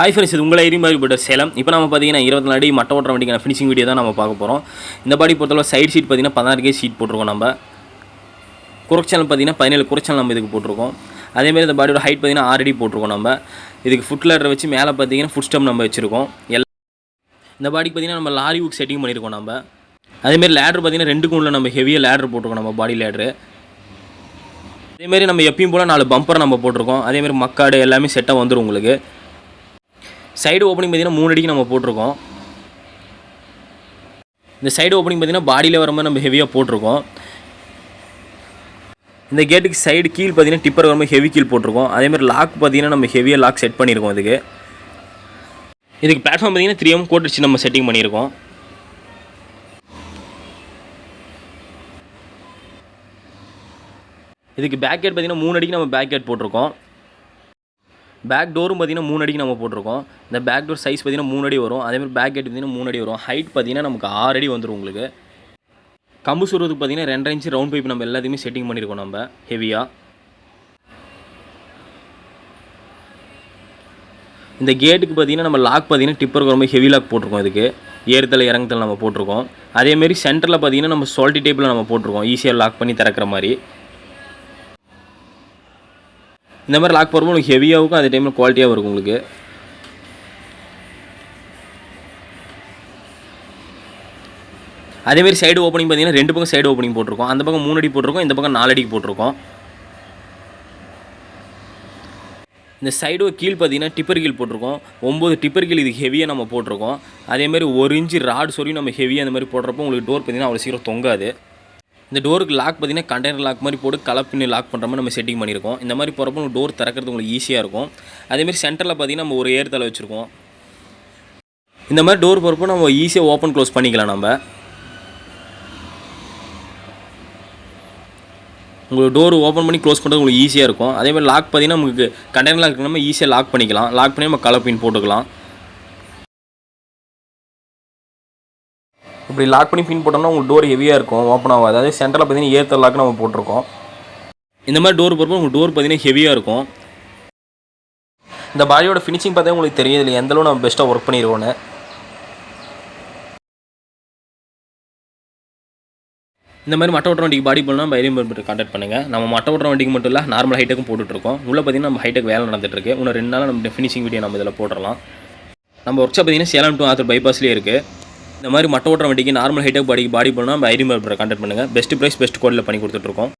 Hi friends இது உங்களை எரிமாரி போட்ட சேலம். இப்போ நம்ம பார்த்தீங்கன்னா இருபத்தி நாலு அடி மட்ட ஓட்டுற வண்டிக்கான ஃபினிஷிங் வீடியோ தான் நம்ம பார்க்க போகிறோம் இந்த பாடி பொறுத்தளவு சைடு சீட் பார்த்தீங்கன்னா பதினாறு கே சீட் போட்டிருக்கோம் நம்ம. குறைச்சல் பார்த்தீங்கன்னா பதினேழு குறைச்சல் நம்ம இதுக்கு போட்டிருக்கோம். அதேமாதிரி இந்த பாடியோட ஹைட் பார்த்தீங்கன்னா ஆறு போட்டிருக்கோம் நம்ம. இதுக்கு ஃபுட் லேட்டர் வச்சு மேலே பார்த்தீங்கன்னா ஃபுட் ஸ்டம் நம்ம வச்சுருக்கோம். எல்லா இந்த பாடிக்கு பார்த்தீங்கன்னா நம்ம லாரி புக் செட்டிங் பண்ணியிருக்கோம் நம்ம. அதேமாதிரி லேட்ரு பார்த்தீங்கன்னா ரெண்டு உள்ள நம்ம ஹெவியாக லேட்ரு போட்டிருக்கோம் நம்ம பாடி லேட்ரு அதேமாரி நம்ம எப்பயும் போல் நாலு பம்பர் நம்ம போட்டிருக்கோம். அதேமாரி மக்காடு எல்லாமே செட்டாக வந்துடும் உங்களுக்கு. சைடு ஓப்பனிங் பார்த்தீங்கன்னா மூணு அடிக்கு நம்ம போட்டிருக்கோம். இந்த சைடு ஓப்பனிங் பார்த்தீங்கன்னா பாடியில் வர மாதிரி நம்ம ஹெவியாக போட்டிருக்கோம். இந்த கேட்டுக்கு சைடு கீழ் பார்த்தீங்கன்னா டிப்பர் வரும்போது ஹெவி கீழ் போட்டிருக்கோம். அதேமாதிரி லாக் பார்த்தீங்கன்னா நம்ம ஹெவியாக லாக் செட் பண்ணியிருக்கோம் இதுக்கு. இதுக்கு பிளாட்ஃபார்ம் பார்த்தீங்கன்னா த்ரீ எம் கோட் நம்ம செட்டிங் பண்ணியிருக்கோம். இதுக்கு பேக் கேட் பார்த்தீங்கன்னா மூணு அடிக்கு நம்ம பேக் கேட் போட்டிருக்கோம். பேக் டோரும் பார்த்தீங்கன்னா மூணு அடிக்கு நம்ம போட்டிருக்கோம். இந்த பேக் டோர் சைஸ் பார்த்தீங்கன்னா மூணு அடி வரும். அதேமாதிரி பேக் கேட் பார்த்தீங்கன்னா மூணு அடி வரும். ஹைட் பார்த்தீங்கன்னா நமக்கு ஆறு அடி வந்துடும் உங்களுக்கு. கம்பு சுடுறதுக்கு பார்த்தீங்கன்னா ரெண்டரை இன்ச்சு ரவுண்ட் பைப் நம்ம எல்லாத்தையுமே செட்டிங் பண்ணியிருக்கோம் நம்ம. ஹெவியாக இந்த கேட்டுக்கு பார்த்தீங்கன்னா நம்ம லாக் பார்த்தீங்கன்னா டிப்பருக்கு ரொம்ப ஹெவி லாக் போட்டிருக்கோம் இதுக்கு. ஏறுதல் இறங்குதல் நம்ம போட்டிருக்கோம். அதேமாரி சென்டரில் பார்த்தீங்கன்னா நம்ம சால்ட்டி டேப்பில் நம்ம போட்டிருக்கோம். ஈஸியாக லாக் பண்ணி திறக்கிற மாதிரி. இந்த மாதிரி லாக் போடும்போது உங்களுக்கு ஹெவியாகவும் இருக்கும் அதே டைமில் குவாலிட்டியாகவும் இருக்கும் உங்களுக்கு. அதேமாரி சைடு ஓப்பனிங் பார்த்தீங்கன்னா ரெண்டு பக்கம் சைடு ஓப்பனிங் போட்டிருக்கோம். அந்த பக்கம் மூணு அடி போட்டிருக்கோம் இந்த பக்கம் நாலு அடிக்கு போட்டிருக்கோம். இந்த சைடு கீழ் பார்த்தீங்கன்னா டிப்பர் கீழ் போட்டிருக்கோம். ஒம்பது டிப்பர் கீழ் இது ஹெவியாக நம்ம போட்டிருக்கோம். அதேமாதிரி ஒரு இன்ச்சு ராடு சொல்லி நம்ம ஹெவியாக அந்த மாதிரி போடுறப்போ உங்களுக்கு டோர் பார்த்தீங்கன்னா அவ்வளோ சீக்கிரம் தொங்காது. இந்த டோருக்கு லாக் பார்த்தீங்கன்னா கண்டெய்னர் லாக் மாதிரி போட்டு கலப்பின்னு லாக் பண்ணுற மாதிரி நம்ம செட்டிங் பண்ணியிருக்கோம். இந்த மாதிரி போகிறப்போ டோர் திறக்கிறது உங்களுக்கு ஈஸியாக இருக்கும். அதேமாரி சென்டரில் பார்த்தீங்கன்னா நம்ம ஒரு ஏர்தலை வச்சுருக்கோம். இந்த மாதிரி டோர் போகிறப்போ நம்ம ஈஸியாக ஓப்பன் க்ளோஸ் பண்ணிக்கலாம் நம்ம. உங்களுக்கு டோர் ஓப்பன் பண்ணி க்ளோஸ் பண்ணுறது உங்களுக்கு ஈஸியாக இருக்கும். அதே மாதிரி லாக் பார்த்தீங்கன்னா நமக்கு கண்டெய்னர் லாக் நம்ம ஈஸியாக லாக் பண்ணிக்கலாம். லாக் பண்ணி நம்ம கலப்பின் போட்டுக்கலாம். இப்படி லாக் பண்ணி பின் போட்டோம்னா உங்களுக்கு டோர் ஹெவியாக இருக்கும் ஓப்பன் ஆகாது. அதாவது சென்டரில் பார்த்தீங்கன்னா ஏர்த்தர் லாக் நம்ம போட்டிருக்கோம். இந்த மாதிரி டோர் போகிறப்போ உங்களுக்கு டோர் பார்த்தீங்கன்னா ஹெவியாக இருக்கும். இந்த பாடியோட ஃபினிஷிங் பார்த்தா உங்களுக்கு தெரியுது இல்லை எந்தளவு நம்ம பெஸ்ட்டாக ஒர்க் பண்ணிடுவோன்னு இந்த மாதிரி மட்ட ஓட்டுற வண்டிக்கு பாடி பண்ணால் நம்ம ஐரியம் பர்பிட்டு கான்டாக்ட் பண்ணுங்கள் நம்ம மட்ட ஓட்டுற வண்டிக்கு மட்டும் இல்லை நார்மல் ஹைட்டக்கும் போட்டுட்ருக்கோம் உள்ளே பார்த்தீங்கன்னா நம்ம ஹைட்டக் வேலை நடந்துட்டுருக்கு இன்னும் ரெண்டு நாள் நம்ம ஃபினிஷிங் வீடியோ நம்ம இதில் போட்டுடலாம். நம்ம ஒர்க் ஷாப் பார்த்தீங்கன்னா சேலம் டு ஆத்தூர் பைபாஸ்லேயே இருக்குது இந்த மாதிரி மட்ட ஓட்டுற வண்டிக்கு நார்மல் ஹைட்டாக பாடிக்கு பாடி பண்ணால் நம்ம ஐடி பர்பிட்டை கான்டாக்ட் பண்ணுங்கள் பெஸ்ட் ப்ரைஸ் பெஸ்ட் கோடில் பண்ணி கொடுத்துட்ருக்கோம்